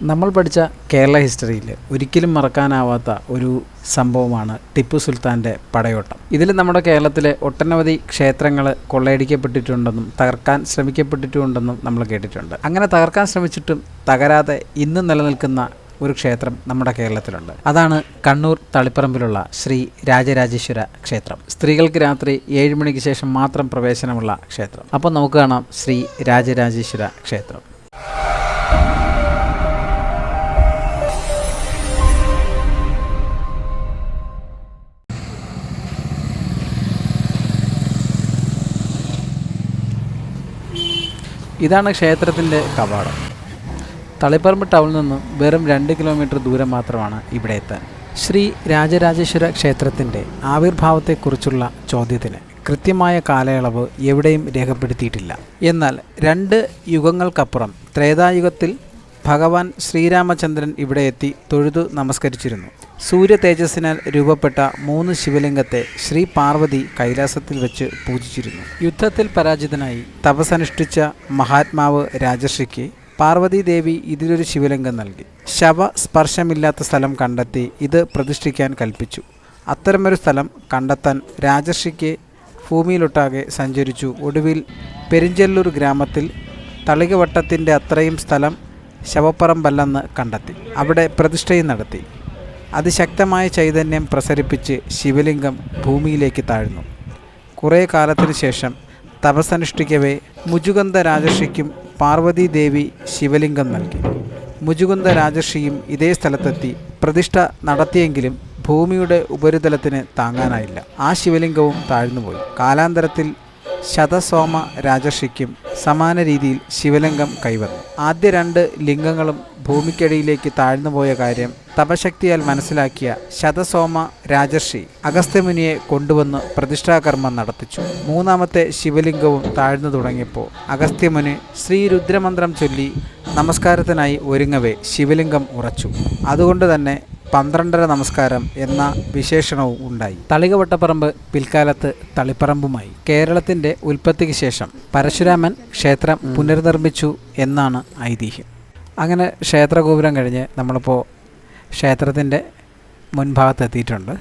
നമ്മൾ പഠിച്ച കേരള ഹിസ്റ്ററിയിൽ ഒരിക്കലും മറക്കാനാവാത്ത ഒരു സംഭവമാണ് ടിപ്പു സുൽത്താന്റെ പടയോട്ടം. ഇതിൽ നമ്മുടെ കേരളത്തിലെ ഒട്ടനവധി ക്ഷേത്രങ്ങൾ കൊള്ളയടിക്കപ്പെട്ടിട്ടുണ്ടെന്നും തകർക്കാൻ ശ്രമിക്കപ്പെട്ടിട്ടുണ്ടെന്നും നമ്മൾ കേട്ടിട്ടുണ്ട്. അങ്ങനെ തകർക്കാൻ ശ്രമിച്ചിട്ടും തകരാതെ ഇന്നും നിലനിൽക്കുന്ന ഒരു ക്ഷേത്രം നമ്മുടെ കേരളത്തിലുണ്ട്. അതാണ് കണ്ണൂർ തളിപ്പറമ്പിലുള്ള ശ്രീ രാജരാജേശ്വര ക്ഷേത്രം. സ്ത്രീകൾക്ക് രാത്രി ഏഴ് മണിക്ക് ശേഷം മാത്രം പ്രവേശനമുള്ള ക്ഷേത്രം. അപ്പോൾ നമുക്ക് കാണാം ശ്രീ രാജരാജേശ്വര ക്ഷേത്രം. ഇതാണ് ക്ഷേത്രത്തിന്റെ കവാടം. തളിപ്പറമ്പ് ടൗണിൽ നിന്നും വെറും രണ്ട് കിലോമീറ്റർ ദൂരം മാത്രമാണ് ഇവിടെ എത്താൻ. ശ്രീ രാജരാജേശ്വര ക്ഷേത്രത്തിന്റെ ആവിർഭാവത്തെക്കുറിച്ചുള്ള ചോദ്യത്തിന് കൃത്യമായ കാലയളവ് എവിടെയും രേഖപ്പെടുത്തിയിട്ടില്ല. എന്നാൽ രണ്ട് യുഗങ്ങൾക്കപ്പുറം ത്രേതായുഗത്തിൽ ഭഗവാൻ ശ്രീരാമചന്ദ്രൻ ഇവിടെ എത്തി തൊഴുതു നമസ്കരിച്ചിരുന്നു. സൂര്യ തേജസ്സിനാൽ രൂപപ്പെട്ട മൂന്ന് ശിവലിംഗത്തെ ശ്രീ പാർവതി കൈലാസത്തിൽ വെച്ച് പൂജിച്ചിരുന്നു. യുദ്ധത്തിൽ പരാജിതനായി തപസനുഷ്ഠിച്ച മഹാത്മാവ് രാജശ്രീക്ക് പാർവതി ദേവി ഇതിലൊരു ശിവലിംഗം നൽകി. ശവ സ്പർശമില്ലാത്ത സ്ഥലം കണ്ടെത്തി ഇത് പ്രതിഷ്ഠിക്കാൻ കൽപ്പിച്ചു. അത്തരമൊരു സ്ഥലം കണ്ടെത്താൻ രാജർഷിക്ക് ഭൂമിയിലൊട്ടാകെ സഞ്ചരിച്ചു. ഒടുവിൽ പെരിഞ്ചെല്ലൂർ ഗ്രാമത്തിൽ തളികവട്ടത്തിന്റെ അത്രയും സ്ഥലം ശവപ്പറമ്പല്ലെന്ന് കണ്ടെത്തി. അവിടെ പ്രതിഷ്ഠയും നടത്തി. അതിശക്തമായ ചൈതന്യം പ്രസരിപ്പിച്ച് ശിവലിംഗം ഭൂമിയിലേക്ക് താഴ്ന്നു. കുറേ കാലത്തിനു ശേഷം തപസ്സനുഷ്ഠിക്കവേ മുജുകന്ദ രാജർഷിക്കും പാർവതീദേവി ശിവലിംഗം നൽകി. മുജുകുന്ദ രാജർഷിയും ഇതേ സ്ഥലത്തെത്തി പ്രതിഷ്ഠ നടത്തിയെങ്കിലും ഭൂമിയുടെ ഉപരിതലത്തിന് താങ്ങാനായില്ല. ആ ശിവലിംഗവും താഴ്ന്നുപോയി. കാലാന്തരത്തിൽ ശതസോമ രാജർഷിക്കും സമാന രീതിയിൽ ശിവലിംഗം കൈവന്നു. ആദ്യ രണ്ട് ലിംഗങ്ങളും ഭൂമിക്കടിയിലേക്ക് താഴ്ന്നുപോയ കാര്യം തപശക്തിയാൽ മനസ്സിലാക്കിയ ശതസോമ രാജർഷി അഗസ്ത്യമുനിയെ കൊണ്ടുവന്ന് പ്രതിഷ്ഠാകർമ്മം നടത്തിച്ചു. മൂന്നാമത്തെ ശിവലിംഗവും താഴ്ന്നു തുടങ്ങിയപ്പോൾ അഗസ്ത്യമുനി ശ്രീരുദ്രമന്ത്രം ചൊല്ലി നമസ്കാരത്തിനായി ഒരുങ്ങവേ ശിവലിംഗം ഉറച്ചു. അതുകൊണ്ട് തന്നെ പന്ത്രണ്ടര നമസ്കാരം എന്ന വിശേഷണവും ഉണ്ടായി. തളികവട്ടപ്പറമ്പ് പിൽക്കാലത്ത് തളിപ്പറമ്പുമായി. കേരളത്തിന്റെ ഉൽപ്പത്തിക്ക് ശേഷം പരശുരാമൻ ക്ഷേത്രം പുനർനിർമ്മിച്ചു എന്നാണ് ഐതിഹ്യം. അങ്ങനെ ക്ഷേത്രഗോപുരം കഴിഞ്ഞ് നമ്മളിപ്പോൾ ക്ഷേത്രത്തിന്റെ മുൻഭാഗത്തെത്തിയിട്ടുണ്ട്.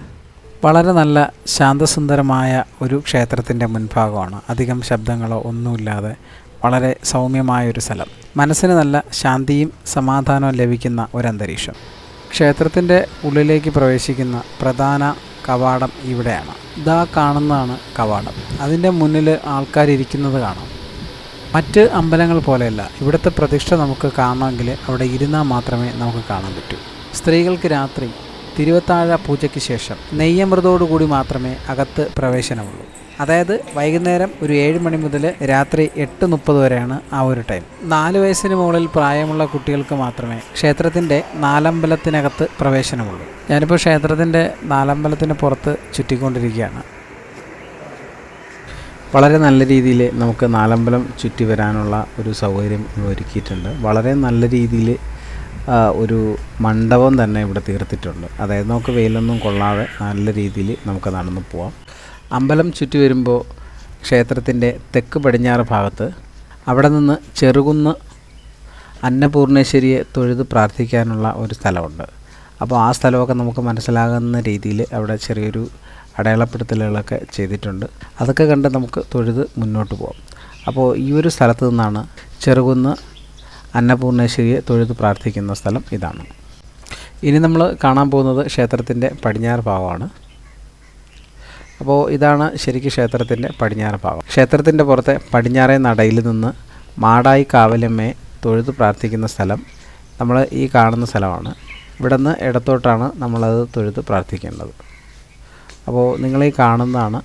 വളരെ നല്ല ശാന്തസുന്ദരമായ ഒരു ക്ഷേത്രത്തിന്റെ മുൻഭാഗമാണ്. അധികം ശബ്ദങ്ങളോ ഒന്നുമില്ലാതെ വളരെ സൗമ്യമായൊരു സ്ഥലം. മനസ്സിന് നല്ല ശാന്തിയും സമാധാനവും ലഭിക്കുന്ന ഒരു അന്തരീക്ഷം ക്ഷേത്രത്തിന്റെ ഉള്ളിലേക്ക് പ്രവേശിക്കുന്ന പ്രധാന കവാടം ഇവിടെയാണ്. ഇതാ കാണുന്നതാണ് കവാടം. അതിന്റെ മുന്നിൽ ആൾക്കാരിരിക്കുന്നത് കാണാം. മറ്റ് അമ്പലങ്ങൾ പോലെയല്ല. ഇവിടുത്തെ പ്രതിഷ്ഠ നമുക്ക് കാണണമെങ്കിൽ അവിടെ ഇരുന്നാൽ മാത്രമേ നമുക്ക് കാണാൻ പറ്റൂ. സ്ത്രീകൾക്ക് രാത്രി തിരുവത്താഴ പൂജയ്ക്ക് ശേഷം നെയ്യമൃതോടുകൂടി മാത്രമേ അകത്ത് പ്രവേശനമുള്ളൂ. അതായത് വൈകുന്നേരം ഒരു ഏഴ് മണി മുതൽ രാത്രി എട്ട് മുപ്പത് വരെയാണ് ആ ഒരു ടൈം. നാല് വയസ്സിന് മുകളിൽ പ്രായമുള്ള കുട്ടികൾക്ക് മാത്രമേ ക്ഷേത്രത്തിന്റെ നാലമ്പലത്തിനകത്ത് പ്രവേശനമുള്ളൂ. ഞാനിപ്പോൾ ക്ഷേത്രത്തിന്റെ നാലമ്പലത്തിന് പുറത്ത് ചുറ്റിക്കൊണ്ടിരിക്കുകയാണ്. വളരെ നല്ല രീതിയിൽ നമുക്ക് നാലമ്പലം ചുറ്റി വരാനുള്ള ഒരു സൗകര്യം ഒരുക്കിയിട്ടുണ്ട്. വളരെ നല്ല രീതിയിൽ ഒരു മണ്ഡപം തന്നെ ഇവിടെ തീർത്തിട്ടുണ്ട്. അതായത് നമുക്ക് വെയിലൊന്നും കൊള്ളാതെ നല്ല രീതിയിൽ നമുക്ക് നടന്നു പോവാം. അമ്പലം ചുറ്റി വരുമ്പോൾ ക്ഷേത്രത്തിന്റെ തെക്ക് പടിഞ്ഞാറ് ഭാഗത്ത് അവിടെ നിന്ന് ചെറുകുന്ന് അന്നപൂർണേശ്വരിയെ തൊഴുത് പ്രാർത്ഥിക്കാനുള്ള ഒരു സ്ഥലമുണ്ട്. അപ്പോൾ ആ സ്ഥലമൊക്കെ നമുക്ക് മനസ്സിലാകുന്ന രീതിയിൽ അവിടെ ചെറിയൊരു അടയാളപ്പെടുത്തലുകളൊക്കെ ചെയ്തിട്ടുണ്ട്. അതൊക്കെ കണ്ട് നമുക്ക് തൊഴുത് മുന്നോട്ട് പോകാം അപ്പോൾ ഈ ഒരു സ്ഥലത്ത് നിന്നാണ് ചെറുകുന്ന് അന്നപൂർണേശ്വരിയെ തൊഴുത് പ്രാർത്ഥിക്കുന്ന സ്ഥലം ഇതാണ്. ഇനി നമ്മൾ കാണാൻ പോകുന്നത് ക്ഷേത്രത്തിന്റെ പടിഞ്ഞാറ് ഭാഗമാണ്. അപ്പോൾ ഇതാണ് ശരിക്കും ക്ഷേത്രത്തിന്റെ പടിഞ്ഞാറ് ഭാഗം. ക്ഷേത്രത്തിന്റെ പുറത്തെ പടിഞ്ഞാറേ നടയിൽ നിന്ന് മാടായി കാവലമ്മയെ തൊഴുത് പ്രാർത്ഥിക്കുന്ന സ്ഥലം നമ്മൾ ഈ കാണുന്ന സ്ഥലമാണ്. ഇവിടെ നിന്ന് ഇടത്തോട്ടാണ് നമ്മളത് തൊഴുത് പ്രാർത്ഥിക്കേണ്ടത്. അപ്പോൾ നിങ്ങളീ കാണുന്നതാണ്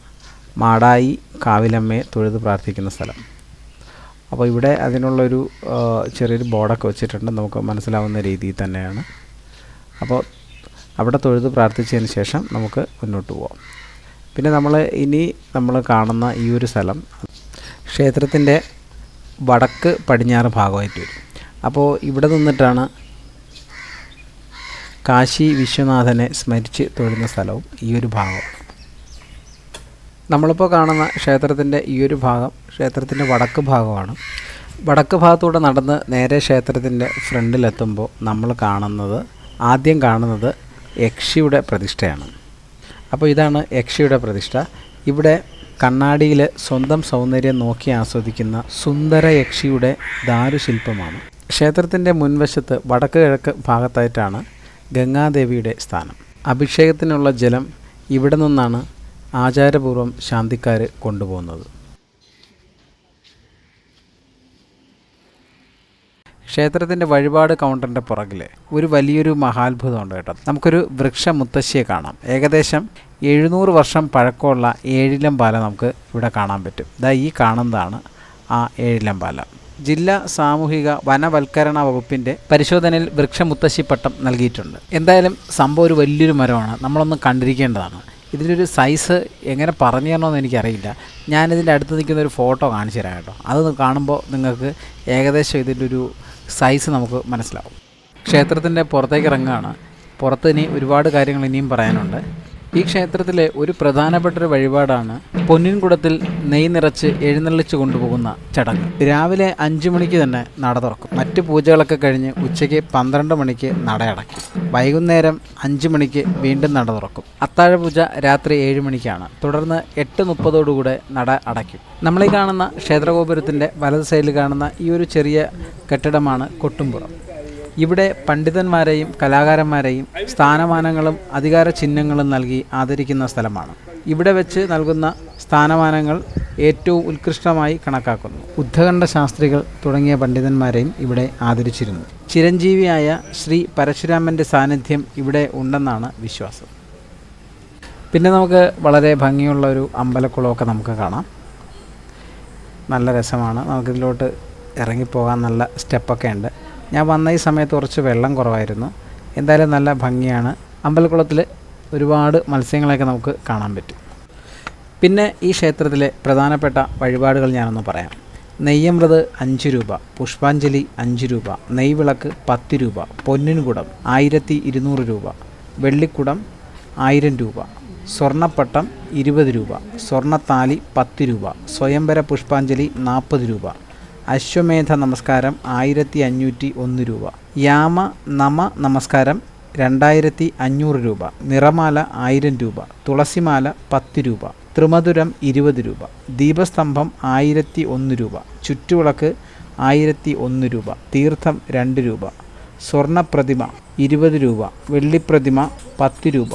മാടായി കാവിലമ്മയെ തൊഴുത് പ്രാർത്ഥിക്കുന്ന സ്ഥലം. അപ്പോൾ ഇവിടെ അതിനുള്ളൊരു ചെറിയൊരു ബോർഡൊക്കെ വെച്ചിട്ടുണ്ട്. നമുക്ക് മനസ്സിലാവുന്ന രീതിയിൽ തന്നെയാണ്. അപ്പോൾ അവിടെ തൊഴുത് പ്രാർത്ഥിച്ചതിന് ശേഷം നമുക്ക് മുന്നോട്ട് പോവാം. പിന്നെ നമ്മൾ ഇനി നമ്മൾ കാണുന്ന ഈ ഒരു സ്ഥലം ക്ഷേത്രത്തിന്റെ വടക്ക് പടിഞ്ഞാറ് ഭാഗമായിട്ട് വരും. അപ്പോൾ ഇവിടെ നിന്നിട്ടാണ് കാശി വിശ്വനാഥനെ സ്മരിച്ച് തൊഴുന്ന സ്ഥലവും ഈ ഒരു ഭാഗമാണ് നമ്മളിപ്പോൾ കാണുന്ന ക്ഷേത്രത്തിന്റെ ഈ ഒരു ഭാഗം ക്ഷേത്രത്തിന്റെ വടക്ക് ഭാഗമാണ്. വടക്ക് ഭാഗത്തൂടെ നടന്ന് നേരെ ക്ഷേത്രത്തിന്റെ ഫ്രണ്ടിലെത്തുമ്പോൾ നമ്മൾ കാണുന്നത് ആദ്യം കാണുന്നത് യക്ഷിയുടെ പ്രതിഷ്ഠയാണ്. അപ്പോൾ ഇതാണ് യക്ഷിയുടെ പ്രതിഷ്ഠ. ഇവിടെ കണ്ണാടിയിൽ സ്വന്തം സൗന്ദര്യം നോക്കി ആസ്വദിക്കുന്ന സുന്ദര യക്ഷിയുടെ ദാരുശില്പമാണ്. ക്ഷേത്രത്തിന്റെ മുൻവശത്ത് വടക്ക് കിഴക്ക് ഭാഗത്തായിട്ടാണ് ഗംഗാദേവിയുടെ സ്ഥാനം. അഭിഷേകത്തിനുള്ള ജലം ഇവിടെ നിന്നാണ് ആചാരപൂർവം ശാന്തിക്കാർ കൊണ്ടുപോകുന്നത്. ക്ഷേത്രത്തിന്റെ വഴിപാട് കൗണ്ടറിന്റെ പുറകിൽ ഒരു വലിയൊരു മഹാത്ഭുതമുണ്ട് കേട്ടോ. നമുക്കൊരു വൃക്ഷ മുത്തശ്ശിയെ കാണാം. ഏകദേശം എഴുന്നൂറ് വർഷം പഴക്കമുള്ള ഏഴിലം പാല നമുക്ക് ഇവിടെ കാണാൻ പറ്റും. ഇതാ ഈ കാണുന്നതാണ് ആ ഏഴിലം പാല. ജില്ലാ സാമൂഹിക വനവൽക്കരണ വകുപ്പിന്റെ പരിശോധനയിൽ വൃക്ഷമുത്തശ്ശി പട്ടം നൽകിയിട്ടുണ്ട്. എന്തായാലും സംഭവം ഒരു വലിയൊരു മരമാണ്. നമ്മളൊന്ന് കണ്ടിരിക്കേണ്ടതാണ്. ഇതിലൊരു സൈസ് എങ്ങനെ പറഞ്ഞു തരണമെന്ന് എനിക്കറിയില്ല. ഞാനിതിന്റെ അടുത്ത് നിൽക്കുന്ന ഒരു ഫോട്ടോ കാണിച്ചു തരാം കേട്ടോ. അത് കാണുമ്പോൾ നിങ്ങൾക്ക് ഏകദേശം ഇതിന്റെ ഒരു സൈസ് നമുക്ക് മനസ്സിലാവും. ക്ഷേത്രത്തിന്റെ പുറത്തേക്ക് ഇറങ്ങുകയാണ്. പുറത്ത് ഇനി ഒരുപാട് കാര്യങ്ങൾ ഇനിയും പറയാനുണ്ട്. ഈ ക്ഷേത്രത്തിലെ ഒരു പ്രധാനപ്പെട്ട ഒരു വഴിപാടാണ് പൊന്നിൻകുടത്തിൽ നെയ് നിറച്ച് എഴുന്നള്ളിച്ച് കൊണ്ടുപോകുന്ന ചടങ്ങ്. രാവിലെ അഞ്ചു മണിക്ക് തന്നെ നട തുറക്കും. മറ്റു പൂജകളൊക്കെ കഴിഞ്ഞ് ഉച്ചയ്ക്ക് പന്ത്രണ്ട് മണിക്ക് നട അടയ്ക്കും. വൈകുന്നേരം അഞ്ചു മണിക്ക് വീണ്ടും നട തുറക്കും. അത്താഴപൂജ രാത്രി ഏഴ് മണിക്കാണ്. തുടർന്ന് എട്ട് മുപ്പതോടുകൂടെ നട അടയ്ക്കും. നമ്മളീ കാണുന്ന ക്ഷേത്രഗോപുരത്തിന്റെ വലത് സൈഡിൽ കാണുന്ന ഈ ഒരു ചെറിയ കെട്ടിടമാണ് കൊട്ടുംപുറം. ഇവിടെ പണ്ഡിതന്മാരെയും കലാകാരന്മാരെയും സ്ഥാനമാനങ്ങളും അധികാര ചിഹ്നങ്ങളും നൽകി ആദരിക്കുന്ന സ്ഥലമാണ്. ഇവിടെ വെച്ച് നൽകുന്ന സ്ഥാനമാനങ്ങൾ ഏറ്റവും ഉത്കൃഷ്ടമായി കണക്കാക്കുന്നു. ഉദ്ധകണ്ഠ ശാസ്ത്രികൾ തുടങ്ങിയ പണ്ഡിതന്മാരെയും ഇവിടെ ആദരിച്ചിരുന്നു. ചിരഞ്ജീവിയായ ശ്രീ പരശുരാമന്റെ സാന്നിധ്യം ഇവിടെ ഉണ്ടെന്നാണ് വിശ്വാസം. പിന്നെ നമുക്ക് വളരെ ഭംഗിയുള്ള ഒരു അമ്പലക്കുളമൊക്കെ നമുക്ക് കാണാം. നല്ല രസമാണ്. നമുക്കിതിലോട്ട് ഇറങ്ങിപ്പോകാൻ നല്ല സ്റ്റെപ്പൊക്കെ ഉണ്ട്. ഞാൻ വന്ന ഈ സമയത്ത് കുറച്ച് വെള്ളം കുറവായിരുന്നു. എന്തായാലും നല്ല ഭംഗിയാണ്. അമ്പലക്കുളത്തിൽ ഒരുപാട് മത്സ്യങ്ങളെയൊക്കെ നമുക്ക് കാണാൻ പറ്റും. പിന്നെ ഈ ക്ഷേത്രത്തിലെ പ്രധാനപ്പെട്ട വഴിപാടുകൾ ഞാനൊന്ന് പറയാം. നെയ്യമൃത് അഞ്ച് രൂപ പുഷ്പാഞ്ജലി അഞ്ച് രൂപ നെയ്വിളക്ക് പത്ത് രൂപ പൊന്നിൻകുടം ആയിരത്തി ഇരുന്നൂറ് രൂപ വെള്ളിക്കുടം ആയിരം രൂപ സ്വർണപ്പട്ടം ഇരുപത് രൂപ സ്വർണത്താലി പത്ത് രൂപ സ്വയംവര പുഷ്പാഞ്ജലി നാൽപ്പത് രൂപ അശ്വമേധ നമസ്കാരം ആയിരത്തി അഞ്ഞൂറ്റി ഒന്ന് രൂപ. യാമ നമ നമസ്കാരം രണ്ടായിരത്തി അഞ്ഞൂറ് രൂപ. നിറമാല ആയിരം രൂപ. തുളസിമാല പത്ത് രൂപ. ത്രിമധുരം ഇരുപത് രൂപ. ദീപസ്തംഭം ആയിരത്തി ഒന്ന് രൂപ. ചുറ്റുവിളക്ക് ആയിരത്തി ഒന്ന് രൂപ. തീർത്ഥം രണ്ട് രൂപ. സ്വർണപ്രതിമ ഇരുപത് രൂപ. വെള്ളിപ്രതിമ പത്ത് രൂപ.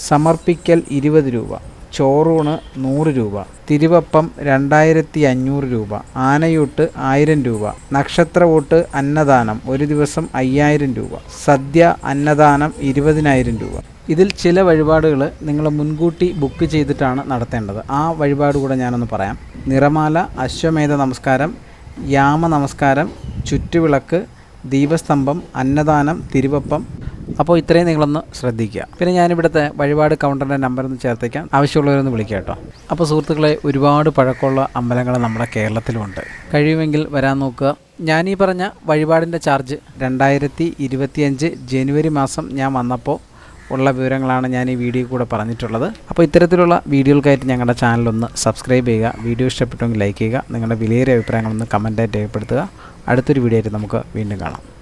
സമർപ്പിക്കൽ ഇരുപത് രൂപ. ചോറൂണ് നൂറ് രൂപ തിരുവപ്പം രണ്ടായിരത്തി അഞ്ഞൂറ് രൂപ ആനയൂട്ട് ആയിരം രൂപ നക്ഷത്ര വോട്ട് അന്നദാനം ഒരു ദിവസം അയ്യായിരം രൂപ സദ്യ അന്നദാനം ഇരുപതിനായിരം രൂപ. ഇതിൽ ചില വഴിപാടുകൾ നിങ്ങൾ മുൻകൂട്ടി ബുക്ക് ചെയ്തിട്ടാണ് നടത്തേണ്ടത്. ആ വഴിപാട് കൂടെ ഞാനൊന്ന് പറയാം. നിറമാല അശ്വമേധ നമസ്കാരം യാമ നമസ്കാരം ചുറ്റുവിളക്ക് ദീപസ്തംഭം അന്നദാനം തിരുവപ്പം അപ്പോൾ ഇത്രയും നിങ്ങളൊന്ന് ശ്രദ്ധിക്കുക. പിന്നെ ഞാനിവിടുത്തെ വഴിപാട് കൗണ്ടറിന്റെ നമ്പർ ഒന്ന് ചേർത്തേക്കാം. ആവശ്യമുള്ളവരൊന്ന് വിളിക്കുക കേട്ടോ. അപ്പോൾ സുഹൃത്തുക്കളെ ഒരുപാട് പഴക്കമുള്ള അമ്പലങ്ങൾ നമ്മുടെ കേരളത്തിലുമുണ്ട് കഴിയുമെങ്കിൽ വരാൻ നോക്കുക. ഞാൻ ഈ പറഞ്ഞ വഴിപാടിന്റെ ചാർജ് രണ്ടായിരത്തി ഇരുപത്തിയഞ്ച് ജനുവരി മാസം ഞാൻ വന്നപ്പോൾ ഉള്ള വിവരങ്ങളാണ് ഞാൻ ഈ വീഡിയോ കൂടെ പറഞ്ഞിട്ടുള്ളത്. അപ്പോൾ ഇത്തരത്തിലുള്ള വീഡിയോകൾക്കായിട്ട് ഞങ്ങളുടെ ചാനലൊന്ന് സബ്സ്ക്രൈബ് ചെയ്യുക. വീഡിയോ ഇഷ്ടപ്പെട്ടെങ്കിൽ ലൈക്ക് ചെയ്യുക. നിങ്ങളുടെ വിലയേറിയ അഭിപ്രായങ്ങളൊന്ന് കമന്റായിട്ട് രേഖപ്പെടുത്തുക. അടുത്തൊരു വീഡിയോ ആയിട്ട് നമുക്ക് വീണ്ടും കാണാം.